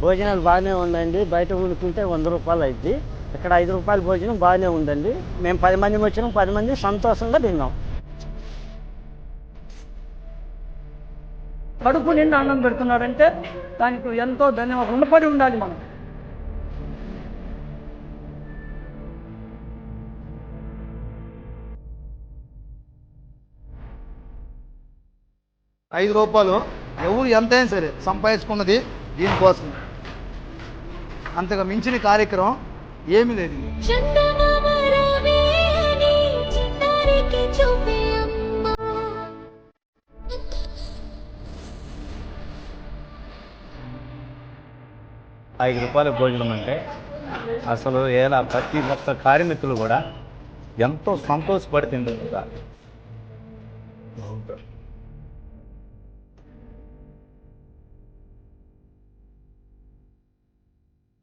భోజనాలు బాగానే ఉందండి. బయట ఉండుకుంటే వంద రూపాయలు అయింది ఇక్కడ ఐదు రూపాయల భోజనం బాగానే ఉందండి. మేము పది మంది వచ్చినాం పది మంది సంతోషంగా తిన్నాం. కడుపు నిండా అన్నం పెడుతున్నారంటే దానికి ఎంతో ధన్యవాదం. రుణపడి ఉండాలి మనం. ఐదు రూపాయలు ఎవరు ఎంతైనా సరే సంపాదించుకున్నది దీనికోసం. అంతగా మించిన కార్యక్రమం ఏమి లేదు. ఐదు రూపాయల భోజనం అంటే అసలు ఎలా ప్రతి ఒక్క కార్మికులు కూడా ఎంతో సంతోషపడుతుంది కదా